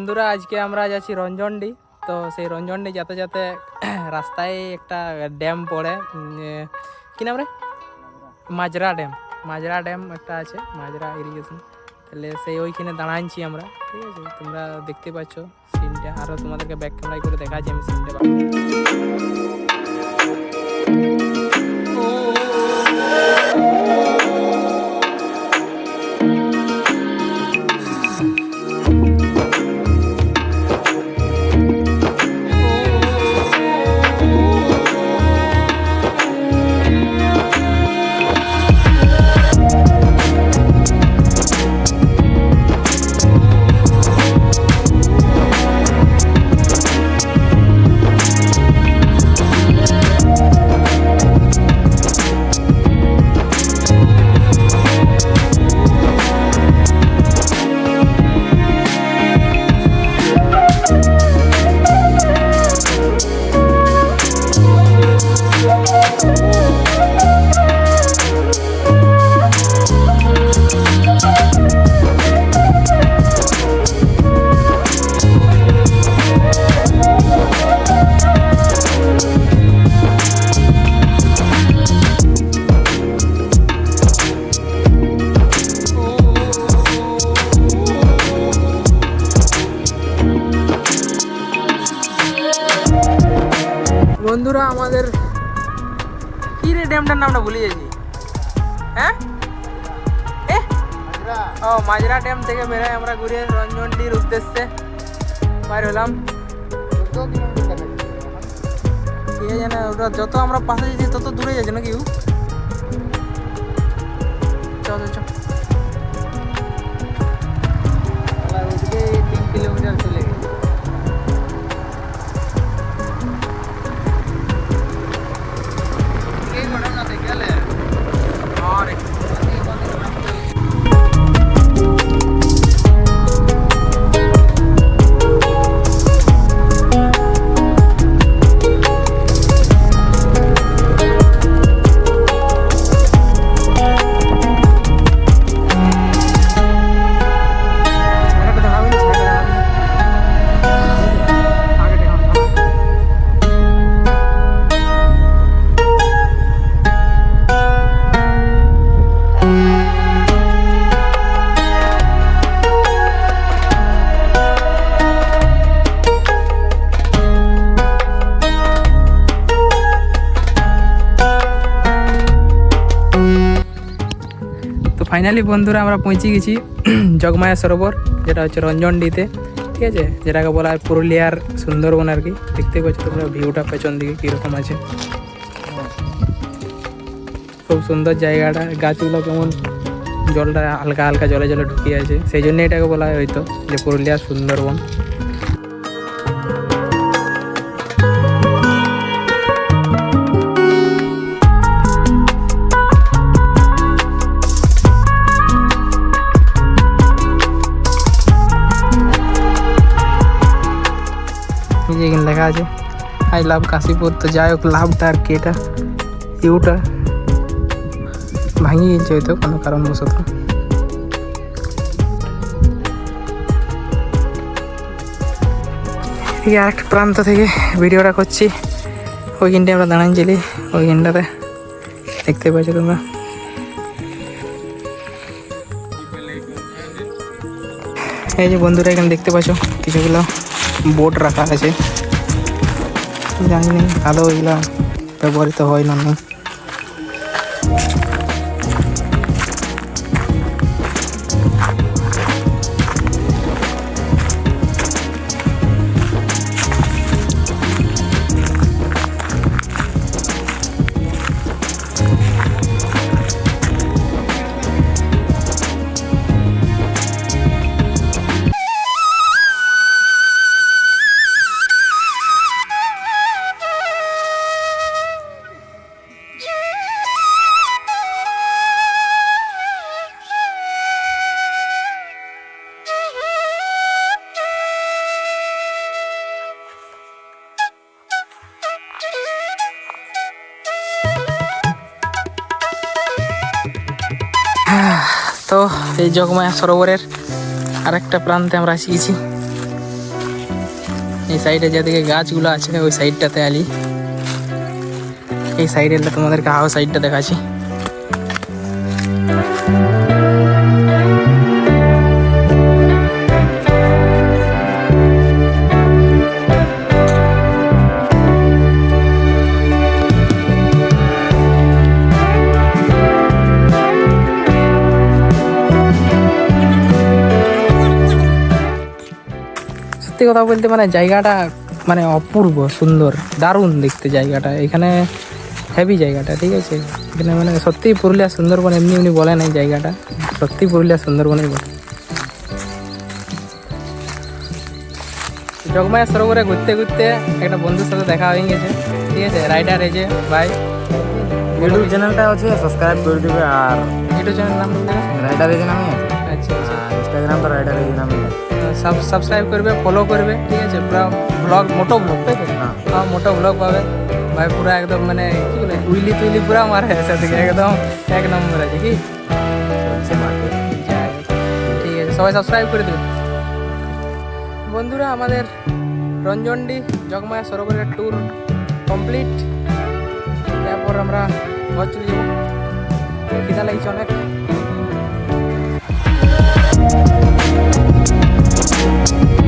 বন্ধুরা আজকে আমরা যাচ্ছি রঞ্জনডি তো সেই রঞ্জনডি যেতে যেতে রাস্তায় একটা ড্যাম পড়ে কি নাম রে মাজরা ড্যাম মাজরা ড্যাম একটা আছে মাজরা ইরিগেশন তাহলে সেই ওইখানে দাঁড়াচ্ছি আমরা ঠিক আছে তোমরা দেখতে পাচ্ছ সিনটা আরও তোমাদেরকে ব্যাক ক্যামেরায় করে দেখাচ্ছি আমি সিনটা বন্ধুরা আমাদের কি রে ড্যামটার নামটা ভুলে গেছি। হ্যাঁ? ও মাজরা ড্যাম থেকে বেরোয় আমরা ঘুরে রঞ্জনটির উদ্দেশ্যে বাইর হলাম। কে জানে ওটা যত আমরা পাশে যাচ্ছি তত দূরে যাচ্ছে নাকি? চল চল, ফাইনালি বন্ধুরা আমরা পৌঁছে গেছি জগমায়া সরোবর, যেটা হচ্ছে রঞ্জনডিতে, ঠিক আছে? যেটাকে বলা হয় পুরুলিয়ার সুন্দরবন আর কি। দেখতে পাচ্ছ তোমরা ভিউটা পেছন দিকে কীরকম আছে। খুব সুন্দর জায়গাটা, গাছগুলো কেমন জলটা হালকা হালকা জলে জলে ঢুকিয়ে আছে। সেই জন্য এটাকে বলা হয় হয়তো যে পুরুলিয়ার সুন্দরবন। এই যে এখানে লেখা আছে আই লাভ কাশীপুর তো যাই হোক, লাভটা আর কি এটা? ইউটা ভাঙিয়ে গেছে হয়তো, কোনো কারণবশত। এই আরেকটা প্রান্ত থেকে ভিডিওটা করছি। ওইখানটায় আমরা দাঁড়াচ্ছিলি ওইখানটাতে দেখতে পাচ্ছ তোমরা। এই যে বন্ধুরা, এখানে দেখতে পাচ্ছ কিছুগুলো বোট রাখা আছে। জানি না আদৌ এগুলো ব্যবহৃত হয় না। তো এই জগমায়া সরোবরের আরেকটা প্রান্তে আমরা আসি গেছি এই সাইডে যেদিকে গাছগুলো আছে, ওই সাইডটাতে আলি। এই সাইডে তোমাদেরকে আরও সাইডটা দেখাচ্ছি। সত্যি কথা বলতে মানে জায়গাটা মানে অপূর্ব সুন্দর দারুণ দেখতে জায়গাটা। এখানে হেভি জায়গাটা ঠিক আছে? এখানে মানে সত্যিই পুরুলিয়া সুন্দরবন এমনি এমনি বলে নাই জায়গাটা। সত্যি পুরুলিয়া সুন্দরবনই বলে। জগমায়া সরোবরে ঘুরতে ঘুরতে একটা বন্ধুর সাথে দেখা হয়ে গেছে। ঠিক আছে? রাইডার এই যে ভাই। ইউটিউব চ্যানেলটা আছে সাবস্ক্রাইব করে দেবে আর ইউটিউব চ্যানেল নাম? রাইডার এজে নামে? আচ্ছা আচ্ছা। আর ইনস্টাগ্রাম তো রাইডার এজে নামে। সাবস্ক্রাইব করবে ফলো করবে ঠিক আছে? পুরো ব্লগ মোটো ব্লগ তাই তো হ্যাঁ। হ্যাঁ মোটো ব্লগ পাবে। ভাই পুরো একদম মানে কি বলে উইলি তুইলি পুরা মারে এসে থেকে একদম এক নম্বর আছে কি? ঠিক আছে সবাই সাবস্ক্রাইব করে দেবে বন্ধুরা আমাদের রঞ্জনডি জগমায়া সরোবরের ট্যুর কমপ্লিট তারপর আমরা ঘর চলে যাব। খিদা লাগছে অনেক। Bye.